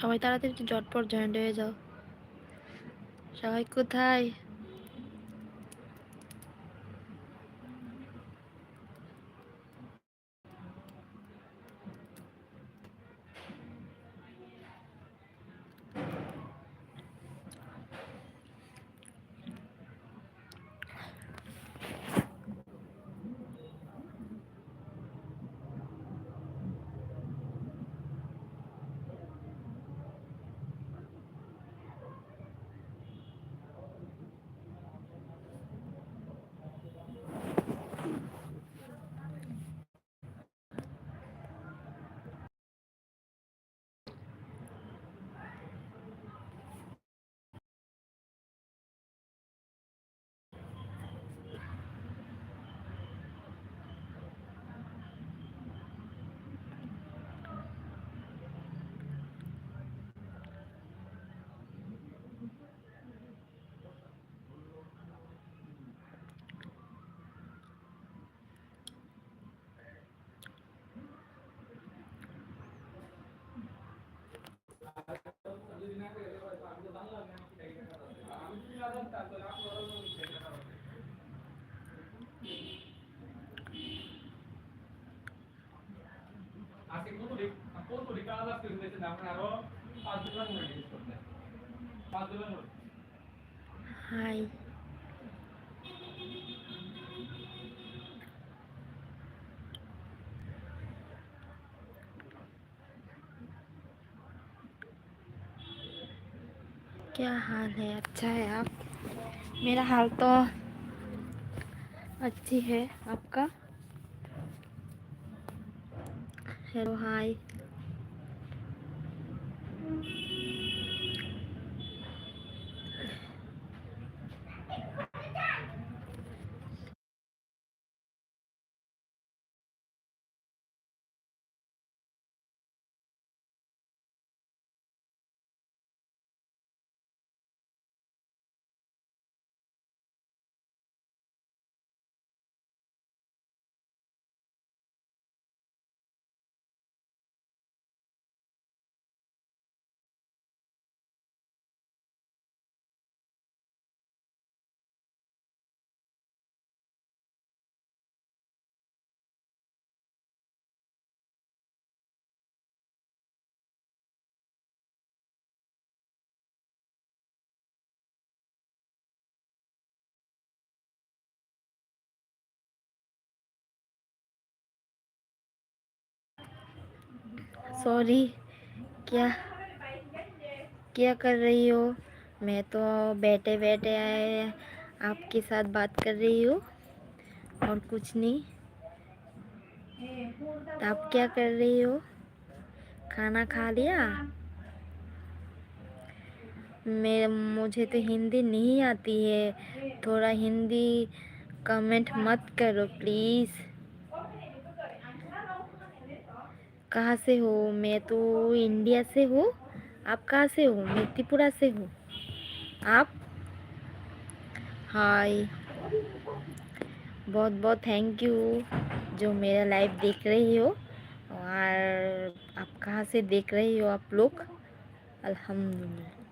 সবাই তাড়াতাড়ি জটপট জয়েন্ট হয়ে যাও। সবাই কোথায়? क्या हाल है? अच्छा है आप? मेरा हाल तो अच्छी है। आपका? Hello hi sorry. क्या? क्या कर रही हो? मैं तो बैठे बैठे आए आपके साथ बात कर रही हूँ और कुछ नहीं। तो आप क्या कर रही हो? खाना खा लिया? मैं, मुझे तो हिंदी नहीं आती है। थोड़ा हिंदी कमेंट मत करो प्लीज़ कहाँ से हो? मैं तो इंडिया से हूँ। आप कहाँ से हो? मैं त्रिपुरा से हूँ। आप? हाय बहुत बहुत थैंक यू जो मेरा लाइव देख रही हो। और आप कहाँ से देख रही हो आप लोग? अल्हम्दुलिल्लाह।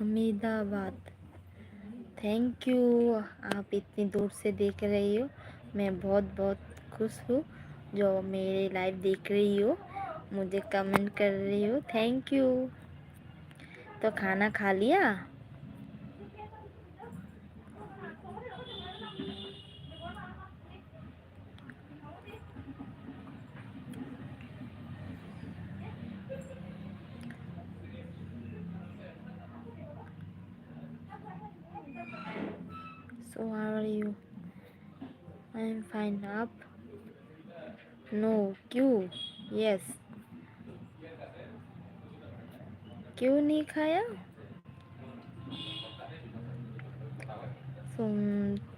हमीदाबाद थैंक यू आप इतनी दूर से देख रही हो। मैं बहुत बहुत खुश हूँ जो मेरे लाइव देख रही हो। मुझे कमेंट कर रही हो। थैंक यू तो खाना खा लिया? So how are you? I am fine. Up? No. क्यों? Yes. क्यों नहीं खाया? तुम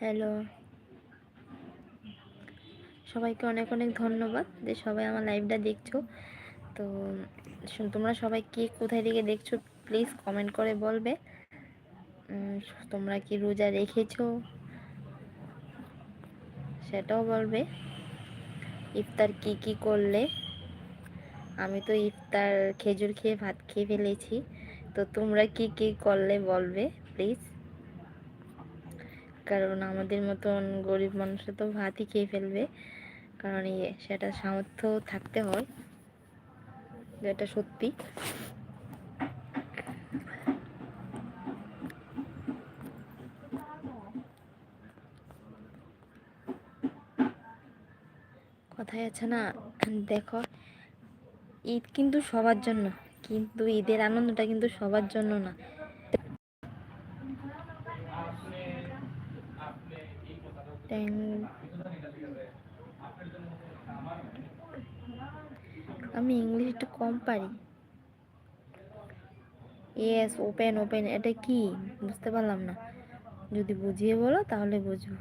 হ্যালো সবাইকে অনেক অনেক ধন্যবাদ যে সবাই আমার লাইভটা দেখছ। তো তোমরা সবাই কে কোথায় থেকে দেখছ প্লিজ কমেন্ট করে বলবে। তোমরা কি রোজা রেখেছো? সেটাও বলবে। ইফতার কি কি করলে? আমি তো ইফতার খেজুর খেয়ে ভাত খেয়ে ফেলেছি। তো তোমরা কি কি করলে বলবে প্লিজ কারণ আমাদের মতন গরিব মানুষ তো ভাতই খেয়ে ফেলবে। কারণ ইয়ে সেটা সামর্থ্য থাকতে হয়। যেটা সত্যি। কথায় আছে না, দেখো, ঈদ কিন্তু সবার জন্য। কিন্তু ঈদের আনন্দটা কিন্তু সবার জন্য না। আমি ইংলিশ একটু কম পারি ইয়েস ওপেন ওপেন এটা কি? বুঝতে পারলাম না। যদি বুঝিয়ে বলো, তাহলে বুঝব।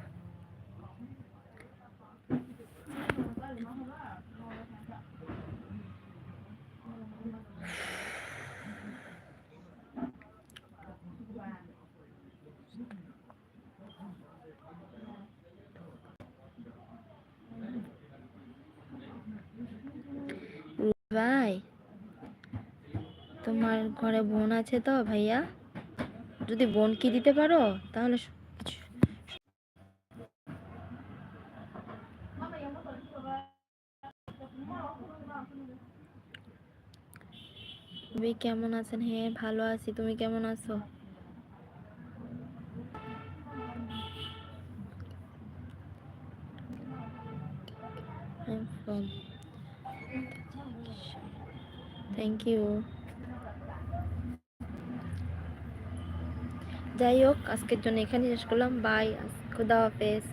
তোমার ঘরে বোন আছে তো ভাইয়া? যদি বোন কি দিতে পারো, তাহলে কেমন আছেন? হ্যাঁ ভালো আছি। তুমি কেমন আছো? থ্যাংক ইউ যাই হোক আজকের জন্য এখানে শেষ করলাম। বাই খুদা হাফেজ।